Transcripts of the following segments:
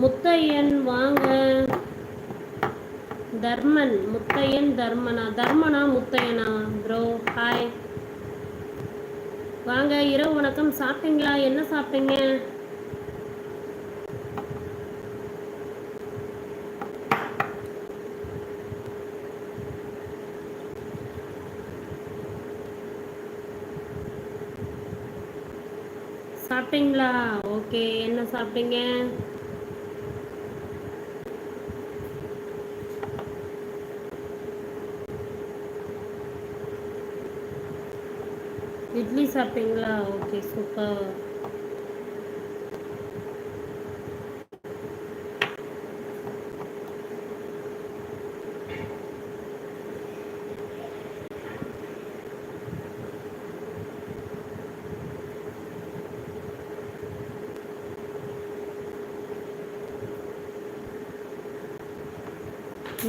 முத்தையன் வாங்க. தர்மன் முத்தையன் தர்மனா? தர்மனா முத்தையனா ப்ரோ ஹாய் வாங்க இரவு வணக்கம். சாப்பிட்டீங்களா? என்ன சாப்பிட்டீங்க? சாப்பிட்டீங்களா? ஓகே என்ன சாப்பிட்டீங்க? இட்லி சாப்பிட்டீங்களா? ஓகே சூப்பர்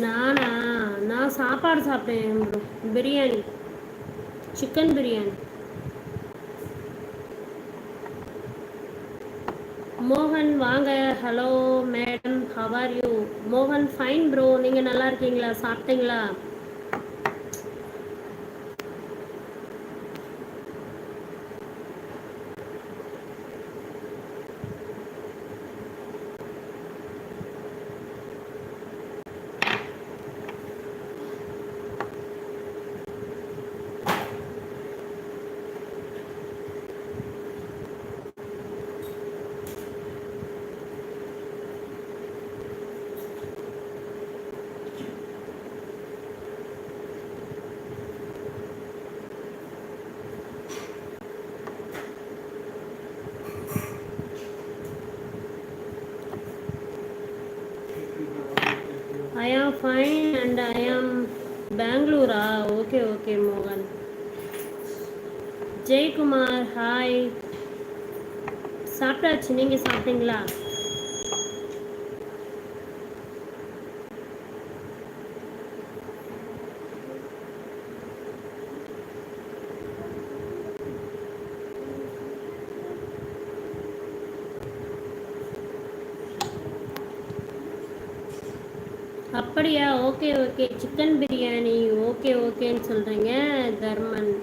நானா? நான் சாப்பாடு சாப்பிட்டேன் பிரியாணி. சிக்கன் பிரியாணி. மோகன் வாங்க. Hello madam how are you மோகன் ஃபைன் ப்ரோ நீங்கள் நல்லா இருக்கீங்களா? சாப்பிட்டீங்களா? ஐ ஆம் ஃபைன் அண்ட் ஐ ஆம் பெங்களூரா ஓகே ஓகே மோகன் ஜெயக்குமார் ஹாய் சாப்பிட்டாச்சு நீங்கள் சாப்பிட்டீங்களா? அப்படியா? Okay okay. Chicken biryani. Okay ஓகேன்னு சொல்கிறீங்க தர்மன்.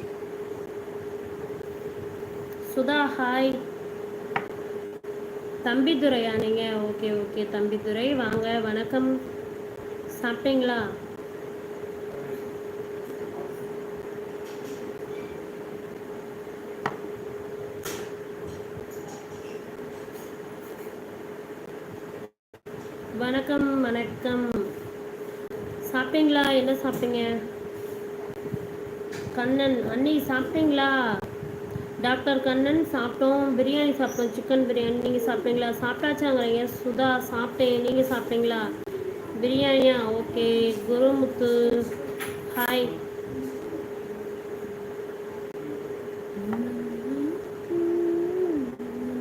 சுதா ஹாய். தம்பிதுரையா நீங்கள் ஓகே ஓகே. தம்பிதுரை வாங்க. வணக்கம். சாப்பிட்டீங்களா? வணக்கம் வணக்கம். சாப்பிட்டீங்களா? என்ன சாப்பிட்டீங்க? கண்ணன் அண்ணி சாப்பிட்டீங்களா? டாக்டர் கண்ணன் சாப்பிட்டோம். பிரியாணி சாப்பிட்டோம். சிக்கன் பிரியாணி. நீங்கள் சாப்பிட்டீங்களா? சாப்பிட்டாச்சாங்கிறீங்க. சுதா சாப்பிட்டேன். நீங்கள் சாப்பிட்டீங்களா? பிரியாணியா? ஓகே. குருமுத்து. ஹாய்